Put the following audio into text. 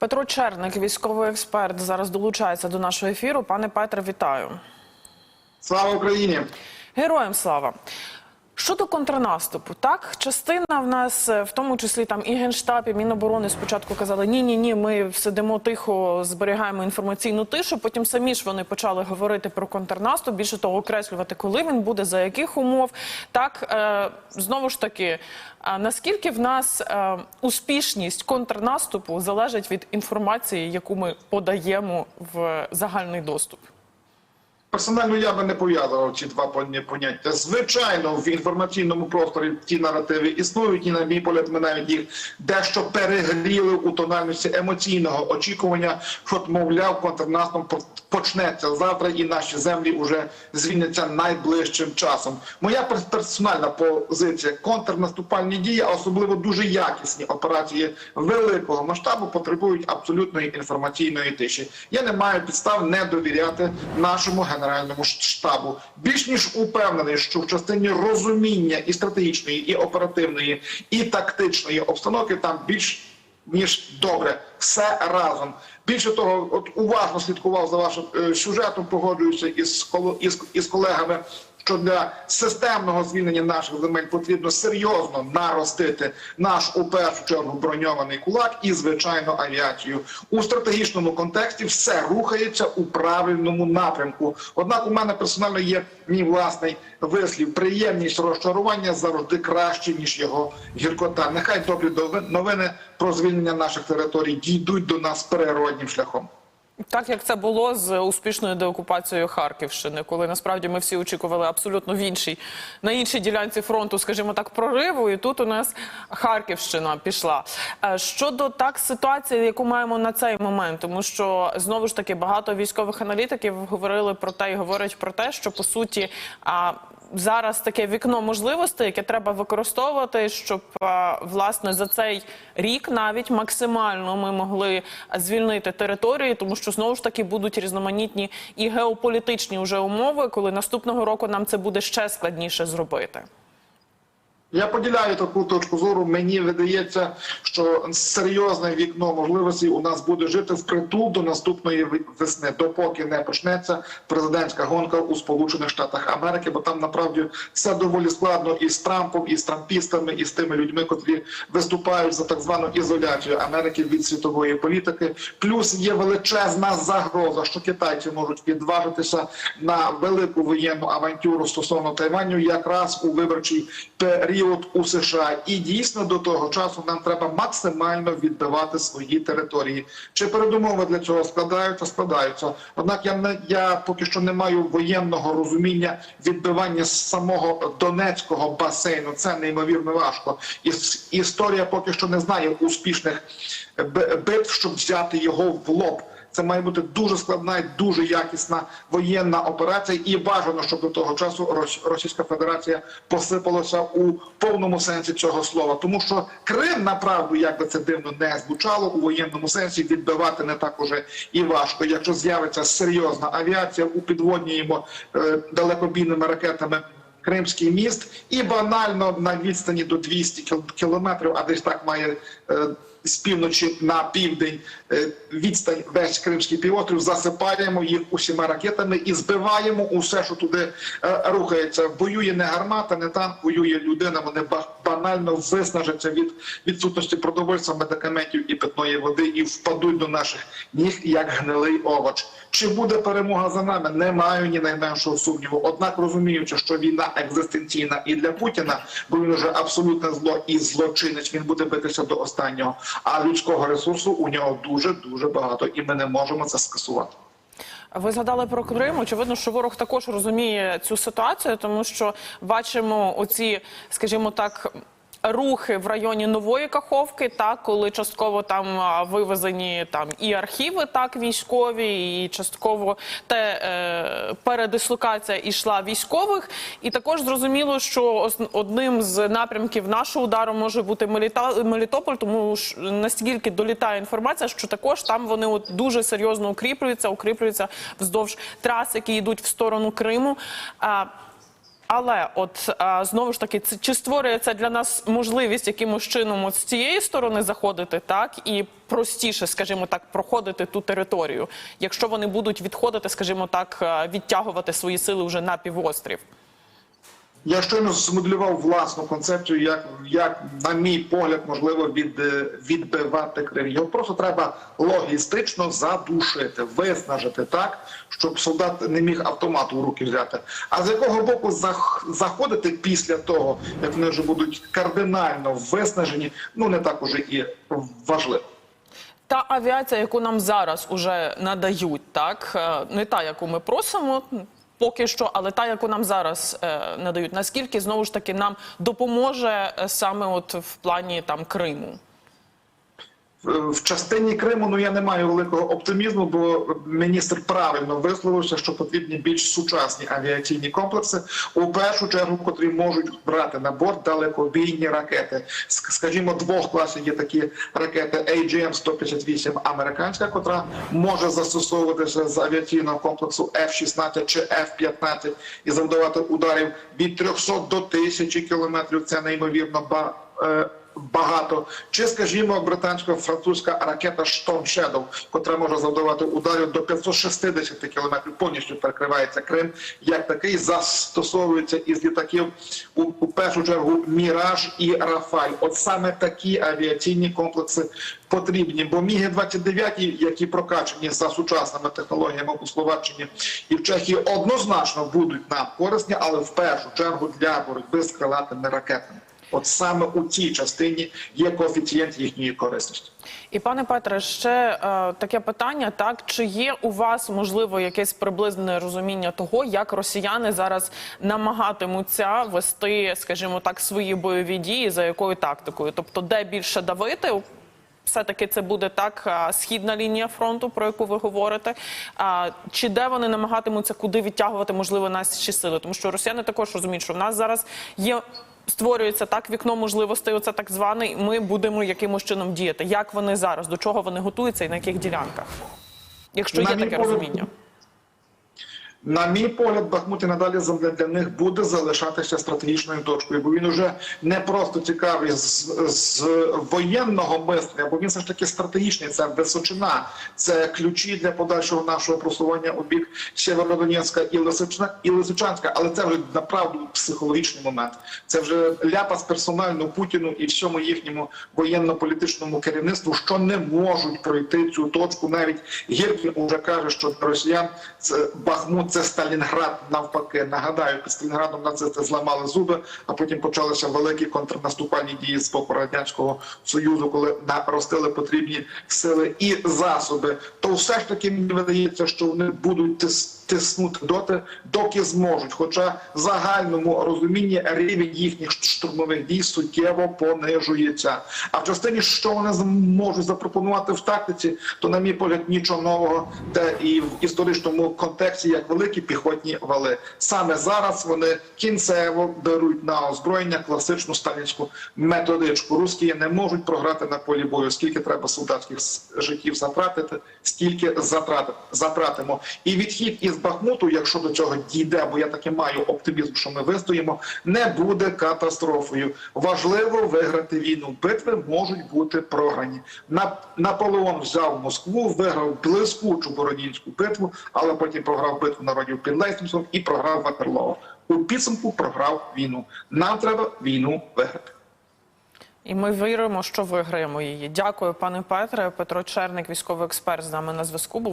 Петро Черник, військовий експерт, зараз долучається до нашого ефіру. Пане Петре, вітаю. Слава Україні! Героям слава. Щодо контрнаступу, так частина в нас, е, в тому числі там і генштаб, і Міноборони спочатку казали ні, ні, ні, ми сидимо тихо, зберігаємо інформаційну тишу. Потім самі ж вони почали говорити про контрнаступ. Більше того, окреслювати, коли він буде, за яких умов. Так е, знову ж таки, а наскільки в нас е, успішність контрнаступу залежить від інформації, яку ми подаємо в загальний доступ? Персонально я би не пов'язував ці два пон- поняття. Звичайно, в інформаційному просторі ті наративи існують, і на мій погляд, ми навіть їх дещо перегріли у тональності емоційного очікування, що, мовляв, контрнаступ по- почнеться завтра, і наші землі вже звільняться найближчим часом. Моя персональна позиція: контрнаступальні дії, а особливо дуже якісні операції великого масштабу, потребують абсолютної інформаційної тиші. Я не маю підстав не довіряти нашому генеральному штабу. Більш ніж упевнений, що в частині розуміння і стратегічної, і оперативної, і тактичної обстановки там більш ніж добре, все разом. Більше того, от уважно слідкував за вашим е, сюжетом, погоджуюся із, із, із колегами. Що для системного звільнення наших земель потрібно серйозно наростити наш у першу чергу броньований кулак і звичайно авіацію у стратегічному контексті. Все рухається у правильному напрямку. Однак, у мене персонально є мій власний вислів. Приємність розчарування завжди краще ніж його гіркота. Нехай добрі новини про звільнення наших територій дійдуть до нас природнім шляхом. Так як це було з успішною деокупацією Харківщини, коли насправді ми всі очікували абсолютно в іншій на іншій ділянці фронту, скажімо так, прориву, і тут у нас Харківщина пішла. Е, Щодо так ситуації, яку маємо на цей момент, тому що знову ж таки багато військових аналітиків говорили про те і говорять про те, що по суті. Зараз таке вікно можливостей, яке треба використовувати, щоб власне за цей рік навіть максимально ми могли звільнити території, тому що знову ж таки будуть різноманітні і геополітичні вже умови, коли наступного року нам це буде ще складніше зробити. Я поділяю таку точку зору. Мені видається, що серйозне вікно можливостей у нас буде жити впритул до наступної весни, допоки не почнеться президентська гонка у Сполучених Штатах Америки, бо там направді все доволі складно і з Трампом, і з трампістами, і з тими людьми, котрі виступають за так звану ізоляцію Америки від світової політики. Плюс є величезна загроза, що китайці можуть відважитися на велику воєнну авантюру стосовно Тайваню, якраз у виборчий період у США. І дійсно до того часу нам треба максимально відбивати свої території. Чи передумови для цього складаються? Складаються. Однак я не я поки що не маю воєнного розуміння відбивання самого Донецького басейну. Це неймовірно важко. І історія поки що не знає успішних битв, щоб взяти його в лоб. Це має бути дуже складна і дуже якісна воєнна операція, і бажано, щоб до того часу Рос- Російська Федерація посипалася у повному сенсі цього слова. Тому що Крим, направду, як би це дивно не звучало, у воєнному сенсі відбивати не так уже і важко. Якщо з'явиться серйозна авіація у підводніємо е, далекобійними ракетами. Кримський міст і банально на відстані до 200 кіл- кілометрів, а десь так має е, з півночі на південь е, відстань весь Кримський півострів, засипаємо їх усіма ракетами і збиваємо усе, що туди е, рухається. Воює не гармата, не танк, воює людина. Вони банально виснажаться від відсутності продовольства, медикаментів і питної води і впадуть до наших ніг як гнилий овоч. Чи буде перемога за нами? Не маю ні найменшого сумніву. Однак розуміючи, що війна екзистенційна і для Путіна, бо він вже абсолютне зло і злочинець. Він буде битися до останнього. А людського ресурсу у нього дуже дуже багато, і ми не можемо це скасувати. Ви згадали про Крим. Очевидно, що ворог також розуміє цю ситуацію, тому що бачимо оці, скажімо так. Рухи в районі нової каховки, так коли частково там вивезені там і архіви, так військові, і частково те е, передислокація ішла військових. І також зрозуміло, що одним з напрямків нашого удару може бути Мелітополь, тому ж настільки долітає інформація, що також там вони от дуже серйозно укріплюються, укріплюються вздовж трас, які йдуть в сторону Криму. Але от знову ж таки, чи створюється для нас можливість якимось чином от з цієї сторони заходити, так і простіше, скажімо так, проходити ту територію, якщо вони будуть відходити, скажімо так, відтягувати свої сили вже на півострів. Я щойно змоделював власну концепцію, як, як на мій погляд, можливо, від, е, відбивати Крим. Його просто треба логістично задушити, виснажити так, щоб солдат не міг автомат у руки взяти. А з якого боку заходити після того, як вони вже будуть кардинально виснажені, ну не так уже і важливо. Та авіація, яку нам зараз уже надають, так е, не та, яку ми просимо. Поки що, але та, яку нам зараз е, надають, наскільки знову ж таки нам допоможе е, саме от в плані там Криму? В- частині Криму ну я не маю великого оптимізму, бо міністр правильно висловився, що потрібні більш сучасні авіаційні комплекси, у першу чергу, котрі можуть брати на борт далекобійні ракети. Скажімо, двох класів є такі ракети AGM-158 американська, котра може застосовуватися з авіаційного комплексу F-16 чи F-15 і завдавати ударів від 300 до 1000 кілометрів. Це неймовірно ба. Багато. Чи, скажімо, британсько-французька ракета Storm Shadow, котра може завдавати ударів до 560 кілометрів, повністю перекривається Крим, як такий застосовується із літаків у, у першу чергу Міраж і Рафаль. От саме такі авіаційні комплекси потрібні. Бо Міги 29 які прокачені за сучасними технологіями у Словаччині і в Чехії, однозначно будуть нам корисні, але в першу чергу для боротьби з крилатими ракетами. От саме у цій частині є коефіцієнт їхньої корисності. І пане Петре, ще е, таке питання: так чи є у вас можливо якесь приблизне розуміння того, як росіяни зараз намагатимуться вести, скажімо так, свої бойові дії за якою тактикою? Тобто, де більше давити? Все-таки це буде так східна лінія фронту, про яку ви говорите. А, чи де вони намагатимуться куди відтягувати можливо наші сили? Тому що росіяни також розуміють, що в нас зараз є створюється так вікно можливостей. Оце так званий. Ми будемо якимось чином діяти. Як вони зараз, до чого вони готуються і на яких ділянках? Якщо є таке розуміння. На мій погляд, Бахмут і надалі для, них буде залишатися стратегічною точкою, бо він уже не просто цікавий з, з воєнного мислення, бо він все ж таки стратегічний. Це височина, це ключі для подальшого нашого просування у бік Сєвєродонецька і Лисична і Лисичанська. Але це вже направду психологічний момент. Це вже ляпас персонально Путіну і всьому їхньому воєнно-політичному керівництву, що не можуть пройти цю точку. Навіть Гіркін уже каже, що росіян це Бахмут це Сталінград навпаки. Нагадаю, під Сталінградом нацисти зламали зуби, а потім почалися великі контрнаступальні дії з боку радянського союзу, коли наростили потрібні сили і засоби. То все ж таки мені видається, що вони будуть тис- тиснути доти, доки зможуть. Хоча в загальному розумінні рівень їхніх штурмових дій суттєво понижується. А в частині, що вони зможуть запропонувати в тактиці, то на мій погляд нічого нового, де і в історичному контексті як великі піхотні вали. Саме зараз вони кінцево беруть на озброєння класичну сталінську методичку. Русські не можуть програти на полі бою. Скільки треба солдатських життів затратити, стільки затрати затратимо. І відхід із Бахмуту, якщо до цього дійде, бо я таки маю оптимізм, що ми вистоїмо, не буде катастрофою. Важливо виграти війну. Битви можуть бути програні. Наполеон взяв Москву, виграв блискучу Бородінську битву, але потім програв битву народів під Лейстенсом і програв Ватерлоо. У підсумку програв війну. Нам треба війну виграти. І ми віримо, що виграємо її. Дякую, пане Петре. Петро Черник, військовий експерт, з нами на зв'язку. був.